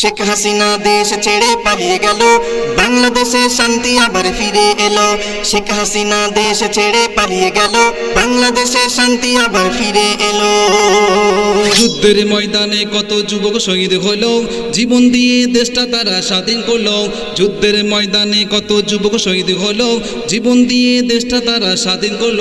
শেখ হাসিনা দেশ ছেড়ে পালিয়ে গেল, বাংলাদেশে শান্তি আবার ফিরে এলো। শেখ হাসিনা দেশ ছেড়ে পালিয়ে গেল, বাংলাদেশে শান্তি আবার ফিরে এলো। যুদ্ধের ময়দানে কত যুবক শহীদ হল, জীবন দিয়ে দেশটা তারা স্বাধীন করল। যুদ্ধের ময়দানে কত যুবক শহীদ হলো, জীবন দিয়ে দেশটা তারা স্বাধীন করল।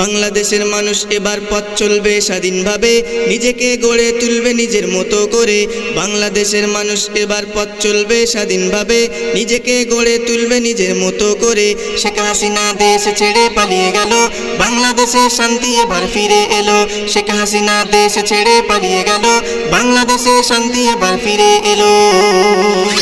বাংলাদেশের মানুষ এবার পথ চলবে স্বাধীনভাবে, নিজেকে গড়ে তুলবে নিজের মতো করে। বাংলাদেশের মানুষ এবার পথ চলবে স্বাধীনভাবে, নিজেকে গড়ে তুলবে নিজের মতো করে। শেখ হাসিনা দেশ ছেড়ে পালিয়ে গেল, বাংলাদেশে শান্তি এবার ফিরে এলো। শেখ হাসিনা দেশ ছেড়ে পালিয়ে গেল। বাংলাদেশে শান্তি এবার ফিরে এলো।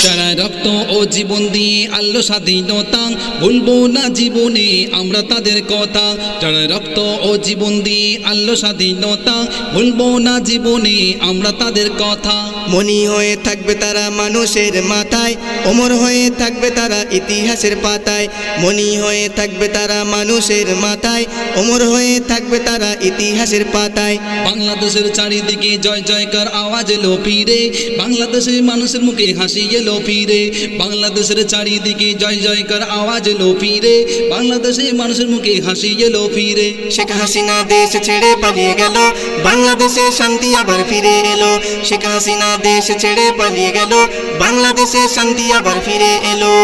যারা রক্ত ও জীবন দিয়ে আল্লো স্বাধীনতা ভুলবো না জীবনে আমরা তাদের কথা। যারা রক্ত ও জীবন দিয়ে আল্লো স্বাধীনতা ভুলবো না জীবনে আমরা তাদের কথা। মনি হয়ে থাকবে তারা মানুষের মাথায় অমর হয়ে থাকবে তারা ইতিহাসের পাতায়। মনি হয়ে থাকবে তারা মানুষের মাথায় অমর হয়ে থাকবে তারা ইতিহাসের পাতায়। বাংলাদেশের চারিদিকে জয় জয়কার আওয়াজ এলো ফিরে বাংলাদেশের মানুষের মুখে হাসি এলো ফিরে বাংলাদেশের চারিদিকে জয় জয়কার আওয়াজ এলো ফিরে। বাংলাদেশের মানুষের মুখে হাসি এলো ফিরে। শেখ হাসিনা দেশ ছেড়ে পালিয়ে গেল, বাংলাদেশে শান্তি আবার ফিরে এলো। শেখ হাসিনা দেশ ছেড়ে পালিয়ে গেল, বাংলাদেশে শান্তি আবার ফিরে এলো।